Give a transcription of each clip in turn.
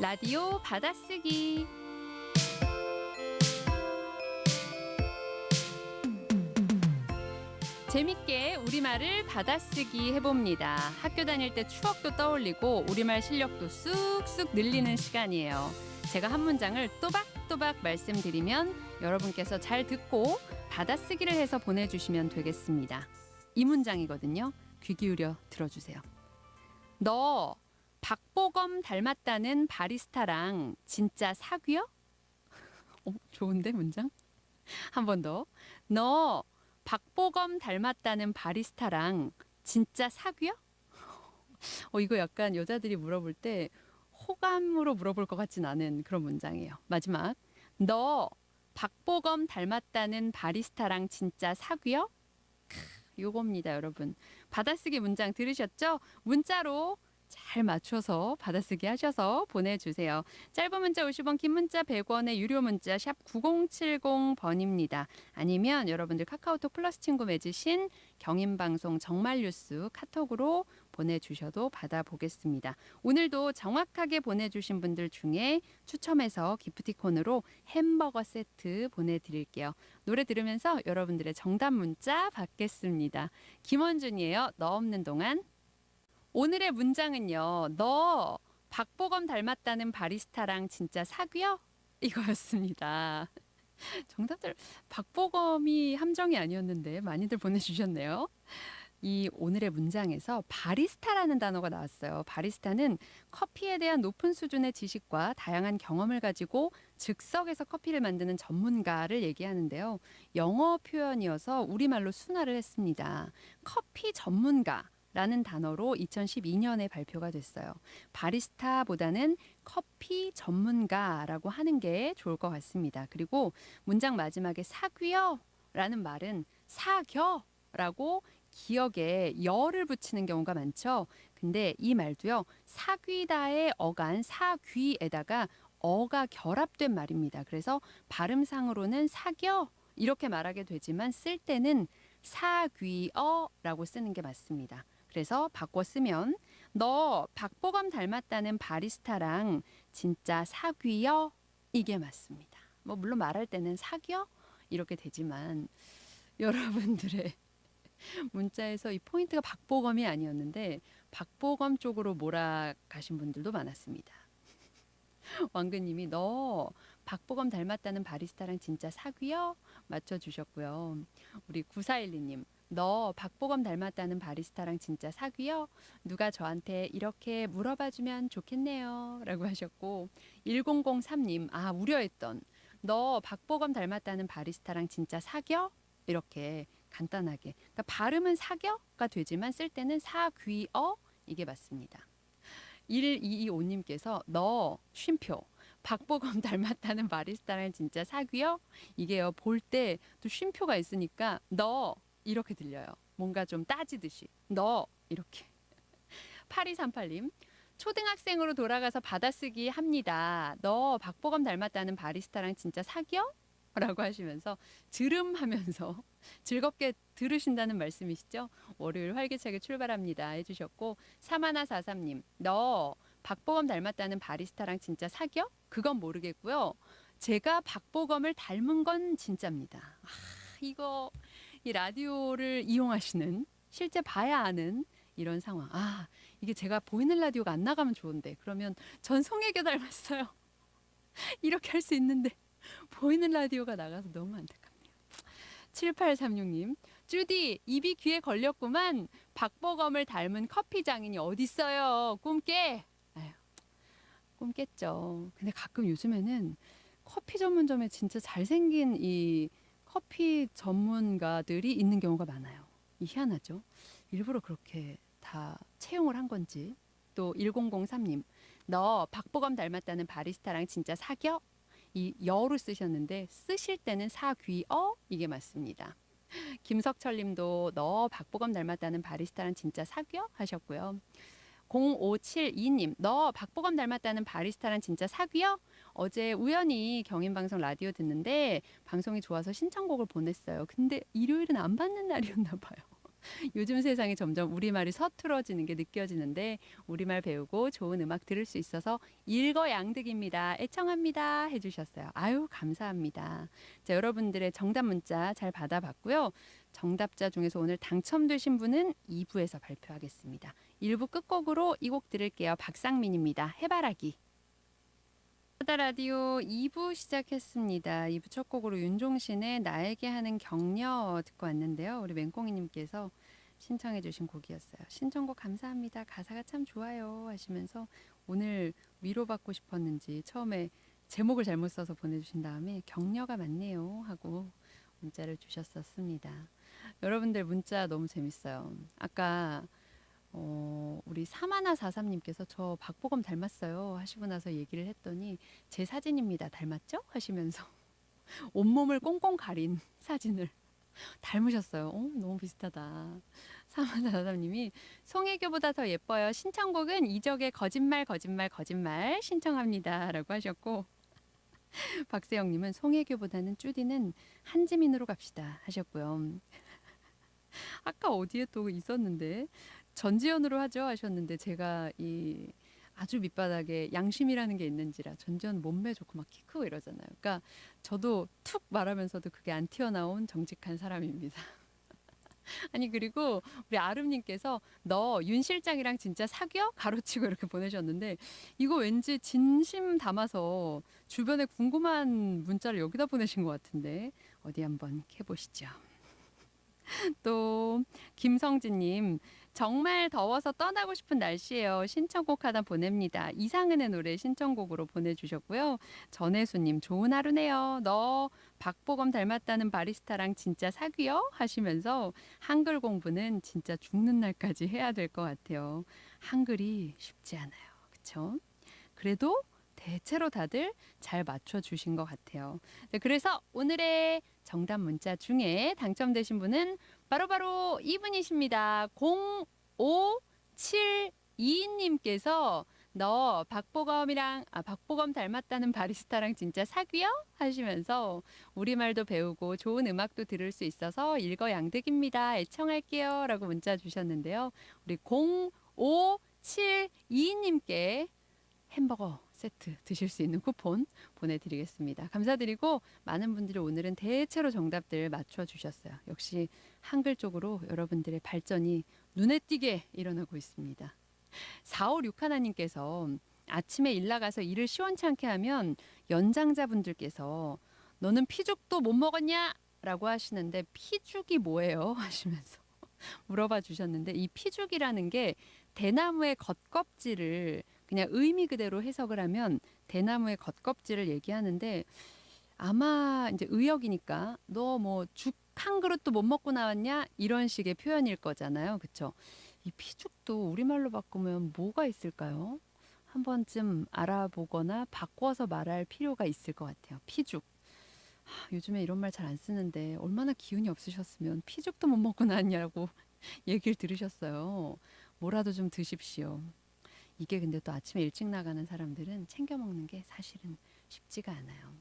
라디오 받아쓰기 재밌게 우리말을 받아쓰기 해봅니다. 학교 다닐 때 추억도 떠올리고 우리말 실력도 쑥쑥 늘리는 시간이에요. 제가 한 문장을 또박또박 말씀드리면 여러분께서 잘 듣고 받아쓰기를 해서 보내주시면 되겠습니다. 이 문장이거든요. 귀 기울여 들어주세요. 너 박보검 닮았다는 바리스타랑 진짜 사귀어? 어, 좋은데 문장? 한 번 더. 너 박보검 닮았다는 바리스타랑 진짜 사귀어? 어, 이거 약간 여자들이 물어볼 때 호감으로 물어볼 것 같진 않은 그런 문장이에요. 마지막. 너 박보검 닮았다는 바리스타랑 진짜 사귀어? 크, 요겁니다, 여러분. 받아쓰기 문장 들으셨죠? 문자로 잘 맞춰서 받아쓰기 하셔서 보내주세요. 짧은 문자 50원, 긴 문자 100원의 유료 문자 샵 9070번입니다. 아니면 여러분들 카카오톡 플러스 친구 맺으신 경인방송 정말 뉴스 카톡으로 보내주셔도 받아보겠습니다. 오늘도 정확하게 보내주신 분들 중에 추첨해서 기프티콘으로 햄버거 세트 보내드릴게요. 노래 들으면서 여러분들의 정답 문자 받겠습니다. 김원준이에요. 너 없는 동안. 오늘의 문장은요. 너 박보검 닮았다는 바리스타랑 진짜 사귀어? 이거였습니다. 정답들 박보검이 함정이 아니었는데 많이들 보내주셨네요. 이 오늘의 문장에서 바리스타라는 단어가 나왔어요. 바리스타는 커피에 대한 높은 수준의 지식과 다양한 경험을 가지고 즉석에서 커피를 만드는 전문가를 얘기하는데요. 영어 표현이어서 우리말로 순화를 했습니다. 커피 전문가. 라는 단어로 2012년에 발표가 됐어요. 바리스타보다는 커피 전문가라고 하는 게 좋을 것 같습니다. 그리고 문장 마지막에 사귀어 라는 말은 사겨 라고 기억에 열을 붙이는 경우가 많죠. 근데 이 말도요. 사귀다의 어간 사귀에다가 어가 결합된 말입니다. 그래서 발음상으로는 사겨 이렇게 말하게 되지만 쓸 때는 사귀어라고 쓰는 게 맞습니다. 그래서 바꿔 쓰면 너 박보검 닮았다는 바리스타랑 진짜 사귀어 이게 맞습니다. 뭐 물론 말할 때는 사귀어 이렇게 되지만 여러분들의 문자에서 이 포인트가 박보검이 아니었는데 박보검 쪽으로 몰아가신 분들도 많았습니다. 왕근님이 너 박보검 닮았다는 바리스타랑 진짜 사귀어 맞춰주셨고요. 우리 9412님 너 박보검 닮았다는 바리스타랑 진짜 사귀어? 누가 저한테 이렇게 물어봐 주면 좋겠네요. 라고 하셨고 1003님 아 우려했던 너 박보검 닮았다는 바리스타랑 진짜 사겨? 이렇게 간단하게. 그러니까 발음은 사겨가 되지만 쓸 때는 사귀어 이게 맞습니다. 1225님께서 너 쉼표 박보검 닮았다는 바리스타랑 진짜 사귀어? 이게요 볼 때 또 쉼표가 있으니까 너 이렇게 들려요. 뭔가 좀 따지듯이 너 이렇게 8238님 초등학생으로 돌아가서 받아쓰기 합니다. 너 박보검 닮았다는 바리스타랑 진짜 사겨? 라고 하시면서 들음 하면서 즐겁게 들으신다는 말씀이시죠? 월요일 활기차게 출발합니다 해주셨고 사마나사삼님 너 박보검 닮았다는 바리스타랑 진짜 사겨? 그건 모르겠고요. 제가 박보검을 닮은 건 진짜입니다. 아, 이거 이 라디오를 이용하시는 실제 봐야 아는 이런 상황. 아 이게 제가 보이는 라디오가 안 나가면 좋은데 그러면 전 송혜교 닮았어요. 이렇게 할 수 있는데 보이는 라디오가 나가서 너무 안타깝네요. 7836님, 주디, 입이 귀에 걸렸구만. 박보검을 닮은 커피 장인이 어딨어요. 꿈 깨. 아유, 꿈 깼죠. 근데 가끔 요즘에는 커피 전문점에 진짜 잘생긴 이 커피 전문가들이 있는 경우가 많아요. 이 희한하죠. 일부러 그렇게 다 채용을 한 건지. 또 1003님, 너 박보검 닮았다는 바리스타랑 진짜 사겨? 이 여로 쓰셨는데 쓰실 때는 사귀어 이게 맞습니다. 김석철 님도 너 박보검 닮았다는 바리스타랑 진짜 사귀어 하셨고요. 0572님, 너 박보검 닮았다는 바리스타랑 진짜 사귀어? 어제 우연히 경인방송 라디오 듣는데 방송이 좋아서 신청곡을 보냈어요. 근데 일요일은 안 받는 날이었나 봐요. 요즘 세상이 점점 우리말이 서툴어지는 게 느껴지는데 우리말 배우고 좋은 음악 들을 수 있어서 일거양득입니다. 애청합니다. 해주셨어요. 아유 감사합니다. 자 여러분들의 정답 문자 잘 받아봤고요. 정답자 중에서 오늘 당첨되신 분은 2부에서 발표하겠습니다. 1부 끝곡으로 이 곡 들을게요. 박상민입니다. 해바라기. 하다 라디오 2부 시작했습니다. 2부 첫 곡으로 윤종신의 나에게 하는 격려 듣고 왔는데요. 우리 맹꽁이님께서 신청해 주신 곡이었어요. 신청곡 감사합니다. 가사가 참 좋아요 하시면서 오늘 위로받고 싶었는지 처음에 제목을 잘못 써서 보내주신 다음에 격려가 많네요 하고 문자를 주셨었습니다. 여러분들 문자 너무 재밌어요. 아까 어, 우리 사마나 사삼님께서 저 박보검 닮았어요 하시고 나서 얘기를 했더니 제 사진입니다 닮았죠 하시면서 온몸을 꽁꽁 가린 사진을 닮으셨어요. 어, 너무 비슷하다. 사마나 사삼님이 송혜교보다 더 예뻐요. 신청곡은 이적의 거짓말 거짓말 거짓말 신청합니다라고 하셨고 박세영님은 송혜교보다는 쭈디는 한지민으로 갑시다 하셨고요. 아까 어디에 또 있었는데 전지현으로 하죠 하셨는데 제가 이 아주 밑바닥에 양심이라는 게 있는지라 전지현 몸매 좋고 막 키 크고 이러잖아요. 그러니까 저도 툭 말하면서도 그게 안 튀어나온 정직한 사람입니다. 아니 그리고 우리 아름님께서 너 윤 실장이랑 진짜 사귀어 가로치고 이렇게 보내셨는데 이거 왠지 진심 담아서 주변에 궁금한 문자를 여기다 보내신 것 같은데 어디 한번 해보시죠. 또 김성진님 정말 더워서 떠나고 싶은 날씨예요. 신청곡 하나 보냅니다. 이상은의 노래 신청곡으로 보내주셨고요. 전혜수님 좋은 하루네요. 너 박보검 닮았다는 바리스타랑 진짜 사귀어 하시면서 한글 공부는 진짜 죽는 날까지 해야 될 것 같아요. 한글이 쉽지 않아요. 그렇죠? 그래도 대체로 다들 잘 맞춰 주신 것 같아요. 네, 그래서 오늘의 정답 문자 중에 당첨되신 분은 바로 바로 이분이십니다. 0572님께서 너 박보검이랑 아 박보검 닮았다는 바리스타랑 진짜 사귀어 하시면서 우리말도 배우고 좋은 음악도 들을 수 있어서 일거양득입니다. 애청할게요라고 문자 주셨는데요. 우리 0572님께 햄버거 세트 드실 수 있는 쿠폰 보내드리겠습니다. 감사드리고 많은 분들이 오늘은 대체로 정답들 맞춰 주셨어요. 역시 한글 쪽으로 여러분들의 발전이 눈에 띄게 일어나고 있습니다. 456 하나님께서 아침에 일 나가서 일을 시원찮게 하면 연장자분들께서 너는 피죽도 못 먹었냐? 라고 하시는데 피죽이 뭐예요? 하시면서 물어봐 주셨는데 이 피죽이라는 게 대나무의 겉껍질을 그냥 의미 그대로 해석을 하면 대나무의 겉껍질을 얘기하는데 아마 이제 의역이니까 너 뭐 죽 한 그릇도 못 먹고 나왔냐 이런 식의 표현일 거잖아요. 그렇죠? 이 피죽도 우리말로 바꾸면 뭐가 있을까요? 한 번쯤 알아보거나 바꿔서 말할 필요가 있을 것 같아요. 피죽. 하, 요즘에 이런 말 잘 안 쓰는데 얼마나 기운이 없으셨으면 피죽도 못 먹고 나왔냐고 얘기를 들으셨어요. 뭐라도 좀 드십시오. 이게 근데 또 아침에 일찍 나가는 사람들은 챙겨 먹는 게 사실은 쉽지가 않아요.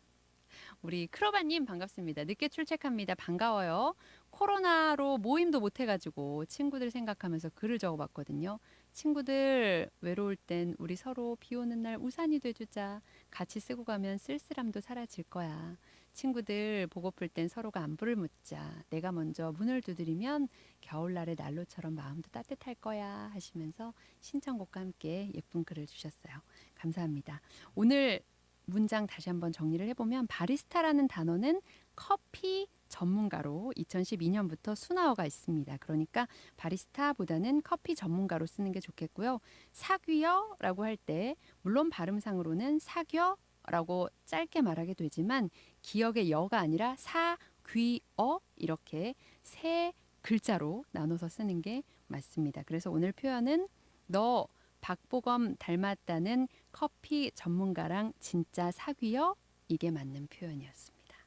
우리 크로바님 반갑습니다. 늦게 출첵합니다. 반가워요. 코로나로 모임도 못 해가지고 친구들 생각하면서 글을 적어봤거든요. 친구들 외로울 땐 우리 서로 비 오는 날 우산이 돼주자. 같이 쓰고 가면 쓸쓸함도 사라질 거야. 친구들 보고플 땐 서로가 안부를 묻자. 내가 먼저 문을 두드리면 겨울날의 난로처럼 마음도 따뜻할 거야 하시면서 신청곡과 함께 예쁜 글을 주셨어요. 감사합니다. 오늘 문장 다시 한번 정리를 해보면 바리스타라는 단어는 커피 전문가로 2012년부터 순화어가 있습니다. 그러니까 바리스타보다는 커피 전문가로 쓰는 게 좋겠고요. 사귀어라고 할 때 물론 발음상으로는 사귀어라고 짧게 말하게 되지만 기억의 여가 아니라 사귀어 이렇게 세 글자로 나눠서 쓰는 게 맞습니다. 그래서 오늘 표현은 너 박보검 닮았다는 커피 전문가랑 진짜 사귀어 이게 맞는 표현이었습니다.